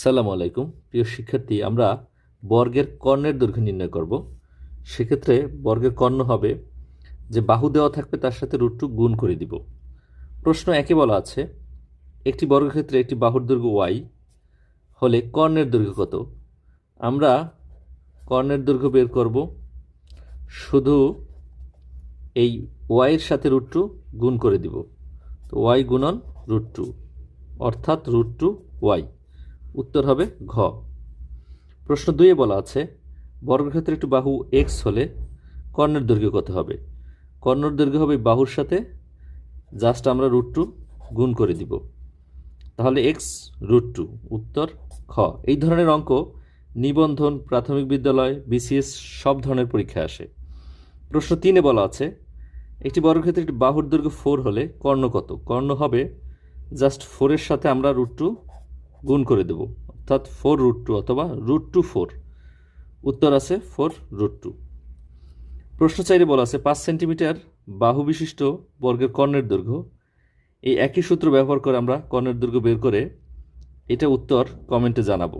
সালাম আলাইকুম। প্রিয় শিক্ষার্থী, আমরা বর্গের কর্ণের দৈর্ঘ্য নির্ণয় করব। সেক্ষেত্রে বর্গের কর্ণ হবে যে বাহু দেওয়া থাকবে, তার সাথে রুট টু গুণ করে দিব। প্রশ্ন একে বলা আছে, একটি বর্গক্ষেত্রে একটি বাহুর দৈর্ঘ্য ওয়াই হলে কর্ণের দৈর্ঘ্য কত? আমরা কর্ণের দৈর্ঘ্য বের করব। শুধু এই ওয়াইয়ের সাথে রুট টু গুণ করে দিব। তো ওয়াই গুণন রুট টু অর্থাৎ রুট টু ওয়াই উত্তর হবে ঘ। প্রশ্ন দুইয়ে বলা আছে বর্গক্ষেত্রে একটি বাহু এক্স হলে কর্ণের দৈর্ঘ্য কত হবে? কর্ণের দৈর্ঘ্য হবে বাহুর সাথে জাস্ট আমরা রুট টু গুণ করে দিব। তাহলে এক্স রুট টু উত্তর খ। এই ধরনের অঙ্ক নিবন্ধন, প্রাথমিক বিদ্যালয় বিসিএস সব ধরনের পরীক্ষায় আসে। প্রশ্ন তিনে বলা আছে, একটি বর্গক্ষেত্রে একটি বাহুর দৈর্ঘ্য ফোর হলে কর্ণ কত? কর্ণ হবে জাস্ট ফোরের সাথে আমরা রুট টু গুণ করে দেব। অর্থাৎ ফোর রুট টু অথবা রুট টু ফোর উত্তর আছে ফোর রুট টু প্রশ্ন চাইলে বলা আছে, পাঁচ সেন্টিমিটার বাহু বিশিষ্ট বর্গের কর্ণের দৈর্ঘ্য। এই একই সূত্র ব্যবহার করে আমরা কর্ণের দৈর্ঘ্য বের করে এটা উত্তর কমেন্টে জানাব।